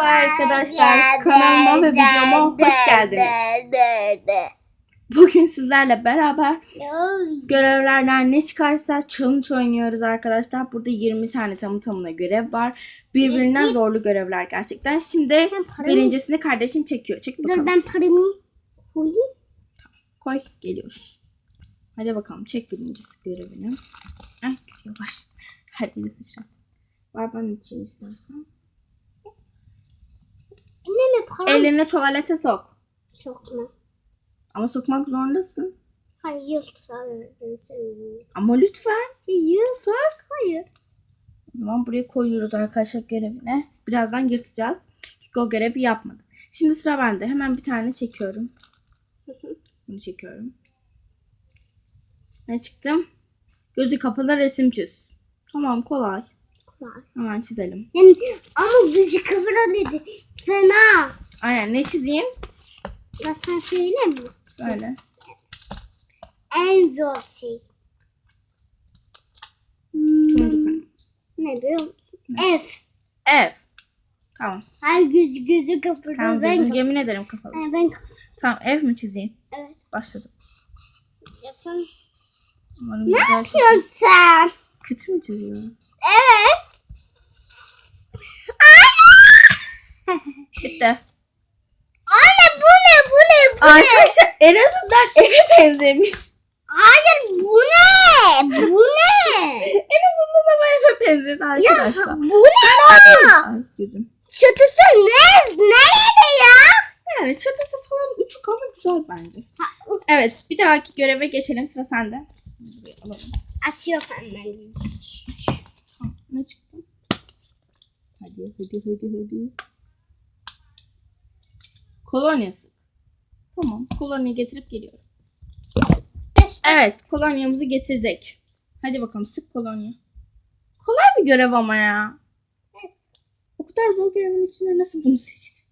Merhaba arkadaşlar. Kanalıma ve videoma hoş geldiniz. Bugün sizlerle beraber görevlerden ne çıkarsa challenge oynuyoruz arkadaşlar. Burada 20 tane tamı tamına görev var. Birbirinden zorlu görevler gerçekten. Şimdi birincisini kardeşim çekiyor. Çek bakalım. Ben paramı koyayım. Koy geliyoruz. Hadi bakalım çek birincisi görevini. Ay yavaş. Hadi sıçrat. Var ben için istersen. Ne param Elini tuvalete sok. çok mu? Ama sokmak zorundasın. Hayır. Hayır. Ama lütfen. Hayır. Sok. Hayır. O zaman buraya koyuyoruz arkadaşlar görevine. Birazdan yırtacağız. Çünkü o görevi yapmadı. Şimdi sıra bende. Hemen bir tane çekiyorum. Bunu çekiyorum. Ne çıktım? Gözü kapalı resim çiz. Tamam kolay. Kolay. Hemen çizelim. Yani, ama bizi kıvıra dedi. Fena. Aynen ne çizeyim? Ben sana söyleyeyim mi? Söyle. En zor şey. Hmm, ne biliyor musun? Ev. Ev. Tamam. Her göz gözü kıpırdı. Tamam ben gözüm yemin ederim kapalı. Ay, ben Tamam ev mi çizeyim? Evet. Başladım. Yatın. Umarım Ne güzel yapıyorsun sen? Kötü mü çiziyorum? Evet. Bitti. Anne bu ne bu ne bu ne? Arkadaşlar en azından eve benzemiş. Hayır bu ne? Bu ne? En azından ama eve benzedi ya arkadaşlar. bu ne ya? Çatısı ne? Nerede ya? Yani çatısı falan uçuk ama güzel bence. Evet bir dahaki göreve geçelim sıra sende. Buraya alalım. Açıyor hemen. Tamam, Ne çıktı? Hadi hadi hadi hadi. Kolonya sık. Tamam kolonyayı getirip geliyorum. Evet kolonyamızı getirdik. Hadi bakalım sık kolonya. Kolay bir görev ama ya. O kadar zor görevin içinde nasıl bunu seçtin?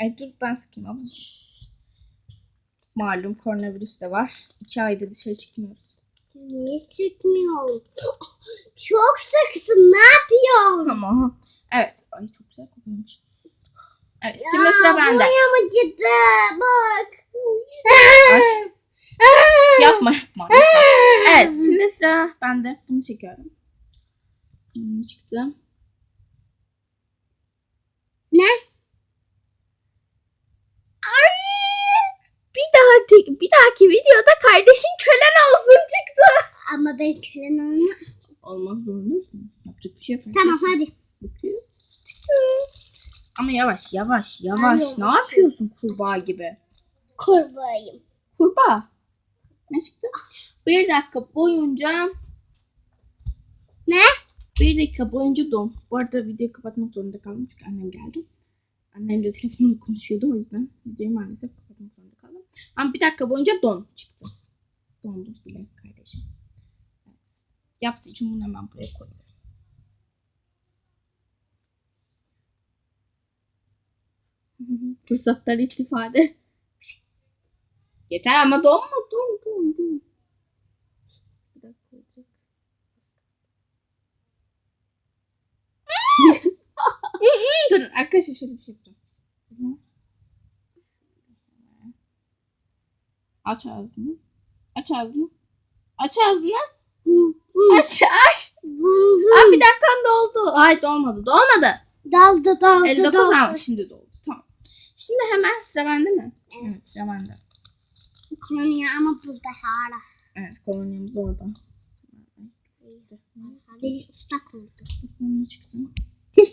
Ay dur ben sıkayım abla. Malum koronavirüs de var. İki aydır dışarı çıkmıyoruz. Niye çıkmıyor? Çok sıktı. Ne yapıyorsun? Tamam. Evet. Ay çok güzel kokuyormuş. Evet şimdi sıra bende. Buraya mı gitti? Bak. Yapma yapma. lütfen. Evet şimdi sıra bende. Bunu çekiyorum. Ne çıktı? Ne? Ay, bir daha tek, bir dahaki videoda kardeşin kölen olsun çıktı. Ama ben kölen olma. Olmak zorundasın. Yapacak bir şey yok. Tamam hadi. Bakıyor. Çıktı. Ama yavaş yavaş yavaş. Ne yapıyorsun kurbağa gibi? Kurbağayım. Kurbağa. Ne çıktı? Bir dakika boyunca Ne? bir dakika boyunca don. Bu arada videoyu kapatmak zorunda kaldım çünkü annem geldi. Annem de telefonla konuşuyordu o yüzden videoyu maalesef kapatmak zorunda kaldım. Ama bir dakika boyunca don çıktı. Dondu bile kardeşim. Evet. Yaptığı için bunu hemen buraya koyuyorum. Fırsattan istifade. Yeter ama donma don don don. Bir dakika olacak. Durun arkadaşlar şöyle bir şey yapacağım. Aç ağzını. Aç ağzını. Aç ağzını. Aç aç. Aa, bir dakikan doldu. Ay dolmadı. Dolmadı. Daldı daldı 59 daldı. ama şimdi doldu. Tamam. Şimdi hemen sıra bende mi? Evet sıra bende. Kolonya ama burada hala. Evet kolonyamız orada. Hadi ıslak oldu. Ne çıktı?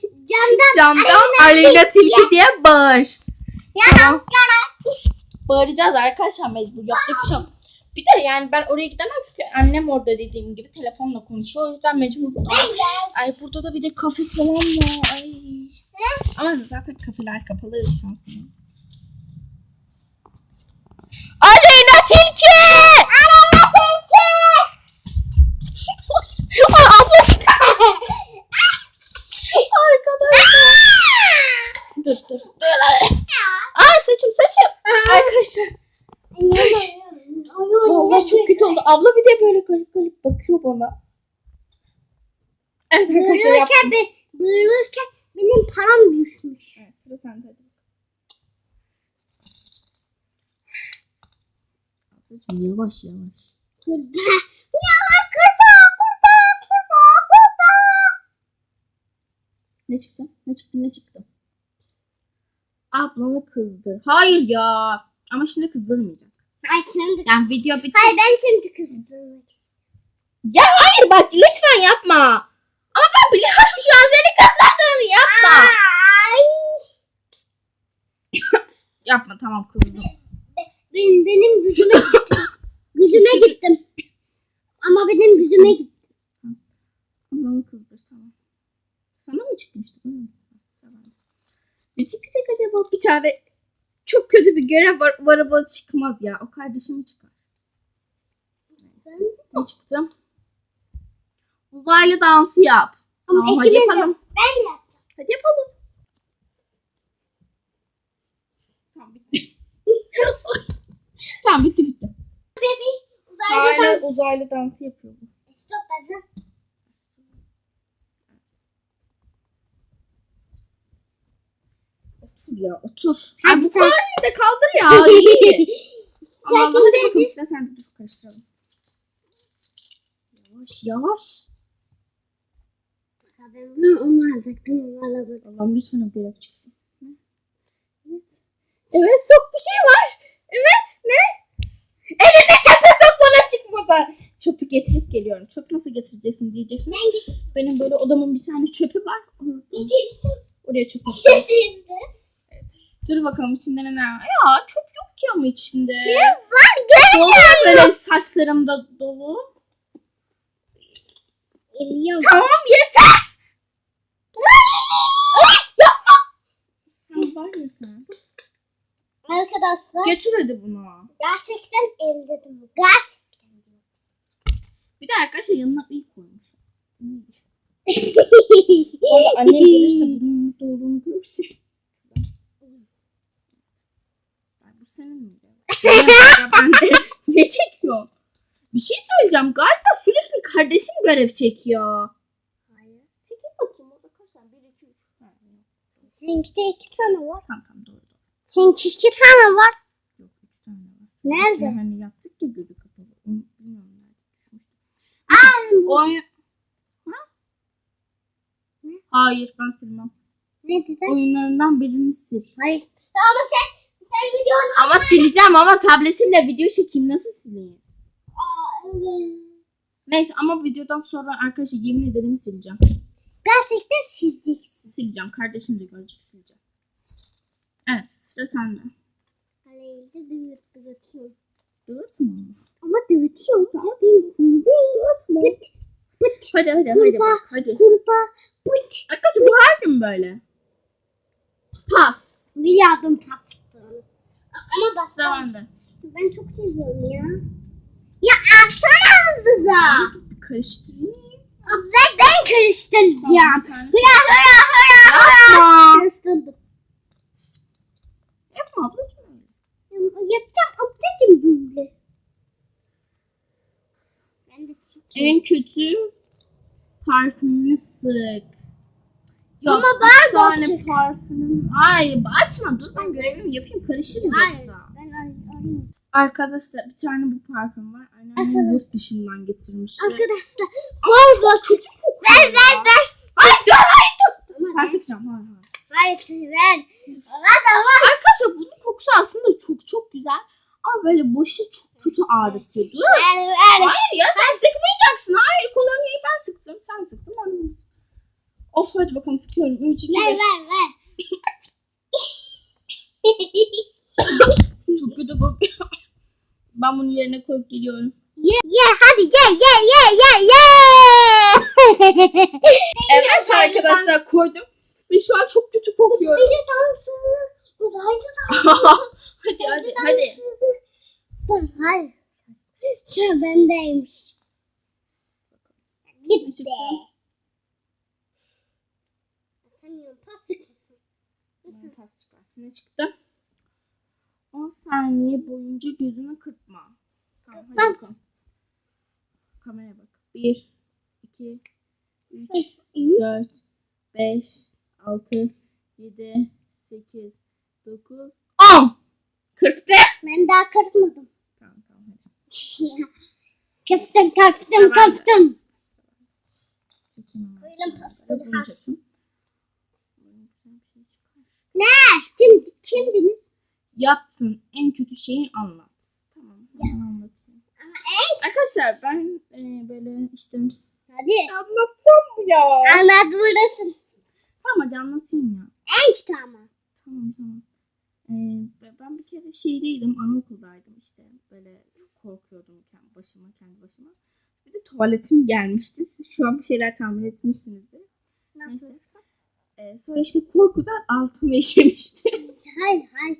Camdan Camdan Aleyna Tilki diye bağır. Yana, Bağıracağız arkadaşlar mecbur. Yapacak bir şey yok. Bir de yani ben oraya gidemem çünkü annem orada dediğim gibi telefonla konuşuyor. O yüzden mecbur burada. Ay burada da bir de kafe falan var. Ay. Ama zaten kafeler kapalı şansım. Aleyna Tilki! Aleyna Tilki! Arkadaşlar. dur dur dur. Ay saçım saçım. Arkadaşlar. Vallahi çok kötü oldu. Abla bir de böyle garip garip bakıyor bana. Evet arkadaşlar yaptım. Buyururken, Benim param düşmüş. Evet sıra sende hadi. Yavaş yavaş. Kurbağa. Yavaş kurbağa kurbağa kurbağa kurbağa. Ne çıktı? Ne çıktı? Ne çıktı? Ablamı kızdı. Hayır ya. Ama şimdi kızdırmayacak. Hayır şimdi. Yani video bitti. Hayır ben şimdi kızdırmak Ya hayır bak lütfen yapma. Biliyorum şu an seni kızdırdığını yapma. Ay. Yapma tamam kızdım. Benim, benim gücüme gittim. gücüme gittim. Ama benim gücüme gitti. Ablamı kızdır tamam. Sana mı çıkmıştı? Ne çıkacak acaba? Bir tane çok kötü bir görev var. Araba çıkmaz ya. O kardeşimi çıkar. Ne çıktı? Uzaylı dansı yap. Ama Tamam hadi ikimiz yapalım. Ben de yaptım. Hadi yapalım. Tamam bitti. tamam bitti bitti. Bebeğim uzaylı Hala dans. uzaylı dansı yapıyor bu. Stop Azam. Otur ya otur. Hadi Hadi bu sen- saniye de kaldır ya. iyi. Allah Allah hadi şimdi bakalım sıra sende dur karıştıralım. Yavaş yavaş. Ben bunu onu alacaktım. Onu alamadım. Allah'ım lütfen o görev çıksın. Evet. Evet sok bir şey var. Evet ne? Elinde çöpe sok bana çıkmadan. Çöpü getirip geliyorum. Çöp nasıl getireceksin diyeceksin. Benim böyle odamın bir tane çöpü var. Getirdim. Oraya çöp atacağım. Getirdim. Dur bakalım içinde ne var. Ya çöp yok ki ama içinde. Şey var ya böyle saçlarımda dolu. Geliyorum. Tamam yeter. Yapma. Sen var ya sen. Arkadaşlar Getir hadi bunu. gerçekten elledim. Gerçekten. Bir de arkadaşlar yanına iyi koymuş. Annem gelirse bunun mutlu olduğunu görürse. Bu senin miydi? Ben de ne çekiyor? Bir şey söyleyeceğim. Galiba sürekli kardeşim görev çekiyor. Hayır. Çekil bakayım orada kaç tane? 1, 2, 3. Seninki iki tane var. Tamam tamam doğru doğru. Seninki iki tane var. Yok 3 tane var. Nerede? Sen hani yaptık ya gözü kapalı. Bilmiyorum nerede düşmüştü. Aa, bu- Oyun... Ha? Ne? Hayır ben silmem. ne dedin? Oyunlarından birini sil. Hayır. Ama sen sen biliyorsun. Ama sileceğim ama tabletimle video çekeyim nasıl sileyim? Aa, evet. Neyse ama videodan sonra arkadaşlar yemin ederim sileceğim. Gerçekten sileceksin. Sileceğim. Kardeşim de görecek sileceğim. Evet sıra sende. Kaleyi de dıvıt dıvıtıyorum. Dağıtma. Ama dıvıtıyorum. Dağıtma. Pıt pıt Hadi hadi hadi Kurbağa. bak hadi. kurbağa pıt. Arkadaşlar bu her gün böyle. Pas. Biliyordum pas yaptığını. Ama bak Sıra bende. ben çok seviyorum ya. Ya alsana hızlıca. Bir karıştırayım. Ben, ben karıştıracağım. Bir hıya hıya hıya. Yapma. Karıştırdım. Yapma ablacığım. Yapacağım ablacığım böyle. Ben de sikeyim. En kötü parfümünü sık. Yok, Ama bir ben de tane parfümüm. Ay açma dur ben görevimi yapayım karışırım Hayır. yoksa. Ben arıyorum. Arkadaşlar bir tane bu parfüm var. Annem yurt dışından getirmişti. Arkadaşlar. Var var kokuyor. Ver ver ver. Ay dur hayır dur. Ben sıkacağım. Hayır hayır. Hayır ver. Ver tamam. Arkadaşlar bunun kokusu aslında çok çok güzel. Ama böyle başı çok kötü ağrıtıyor. Dur. Ver ver. Hayır ya sen sıkmayacaksın. Hayır kolonyayı ben sıktım. Sen sıktın ben sıktım. Of hadi bakalım sıkıyorum. 3 2 Ver ver ver. Çok kötü kokuyor. Ben bunu yerine koyup geliyorum. Ye ye hadi ye ye ye ye ye. Evet arkadaşlar koydum. Ve şu an çok kötü kokuyor. Uzaylı dansı. Uzaylı dansı. hadi hadi hadi. Hayır. Sıra bendeymiş. Gitti. Sen pas çıkmasın. Pas çıkar. Ne çıktı? 10 saniye boyunca gözünü kırpma. Tamam hadi bakalım. Kameraya bak. 1, 2, 3, Ses. 4, 5, 6, 7, 8, 9, 10. 40'tı. Ben daha kırpmadım. Tamam tamam hadi. Kıptım kıptım bende. kıptım. Onu. Koyalım pastayı. Bunu çekin. Ne? Kimdiniz? Yaptığın en kötü şeyi anlat. Tamam. Ben anlatayım. Arkadaşlar ben e, böyle işte Hadi. anlatsam mı ya? Anlat buradasın. Tamam hadi anlatayım ya. En kötü ama. Tamam tamam. Ee, ben bir kere şeydeydim, anaokuldaydım işte. Böyle çok korkuyordum kendi başıma, kendi başıma. Bir de tuvaletim gelmişti. Siz şu an bir şeyler tahmin etmişsinizdir. Ne Neyse. yapıyorsun? Ee, sonra işte korkudan altımı işemişti. Hayır hayır.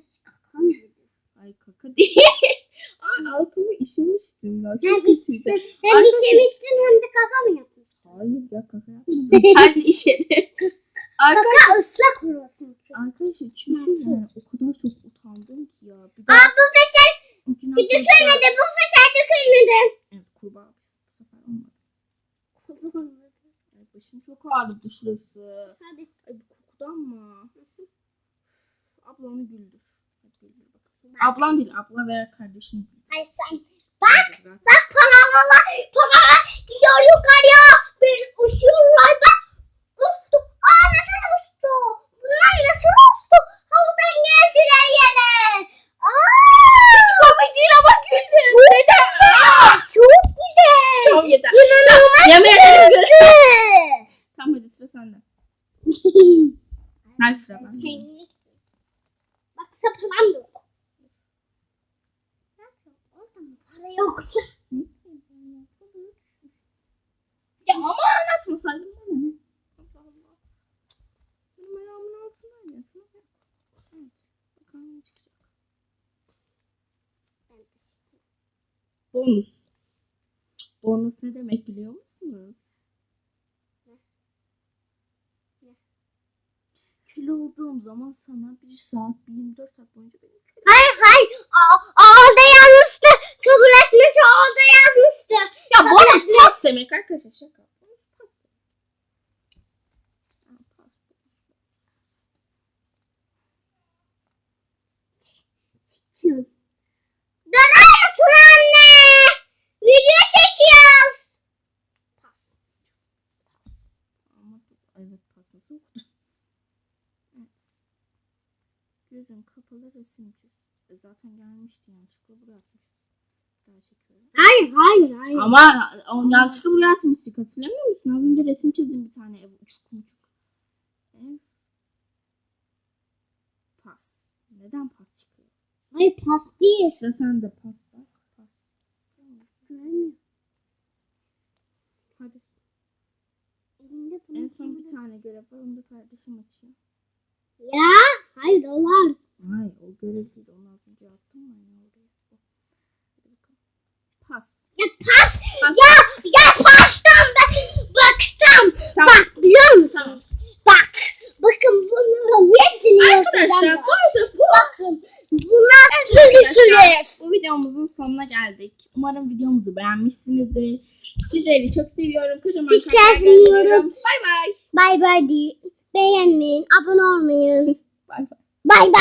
Ay. Ay altımı işemiştim ya. Çok kötüydü. hem Arkadaşlar- işemiştin hem de kaka mı yapmışsın? Hayır ya kaka yapmadım. Sadece işedim. Kaka ıslak olursun. arkadaşlar çünkü yani o kadar çok utandım ki ya. Bir Aa bu feser sonra- dökülmedi. Bu feser dökülmedi. Evet kurbağa bu sefer olmadı. Ay, başım çok ağrıdı şurası. Hadi. Ay bu kokudan mı? Ablanı güldür. Hadi güldür bakalım. Ablan değil abla veya kardeşin. Hayır sen. Bak. Bak paralar. Paralar gidiyor yukarıya. Bir uçuyorlar bak. Ustu. Aa nasıl ustu? Bunlar nasıl ustu? Havadan geldiler yine. Aa. Hiç komik değil ama güldüm. Neden? Çok güzel. Tamam yeter. İnanılmaz güldüm. güzel. Tamam hadi sıra sende. Hadi sıra bende. Sen- Bak sapalam yok. Orada mı para yoksa? Ya ama anlatmasaydım bana ne? Allah Allah. Benim ayağımın altına ya. Evet. Bakalım ne çıkacak. Bonus. Bonus ne demek biliyor musunuz? Ne? Kilo olduğum zaman sana bir saat, bir 24 saat boyunca benim kilo. Hayır hayır. Aa, orada yazmıştı. Kabul etmiş orada yazmıştı. Ya Kabul bonus pas demek arkadaşlar şaka. Bonus pas demek. Ha, pas, bonus. Döner misin anne? Video çekiyoruz. Pas. Pas. Ama evet nasıl okudu? Evet. Gözün kapalı resim çiz. E zaten gelmişti yanlışlıkla buraya atmışız. Bir daha çekiyorum. Hayır hayır hayır. Ama o yanlışlıkla buraya atmıştık hatırlamıyor musun? Az önce resim çizdim bir tane ev uçuk uçuk. Ev. Pas. Neden pas çıkıyor? Hayır pas değil. Sıra sende pas bak. Pas. Hadi. Bunu En son bir tane görev var. Onu da kardeşim açıyor. Ya hayır o var. Hayır o görev değil. Onu az önce attım. Hadi bakalım. Pas. Ya pas. Pas. Ya ya pastan ben baktım. Tamam. Bak biliyor musun? Tamam. Bak. Bakın bunu hepsini Arkadaşlar bu arada bu Bakın buna gülüşürüz. bu videomuzun sonuna geldik. Umarım videomuzu beğenmişsinizdir. Sizleri çok seviyorum. Kocaman Hiç yazmıyorum. Bay bay. Bay bay değil. Beğenmeyin, abone olmayın. Bay bay. Bay bay.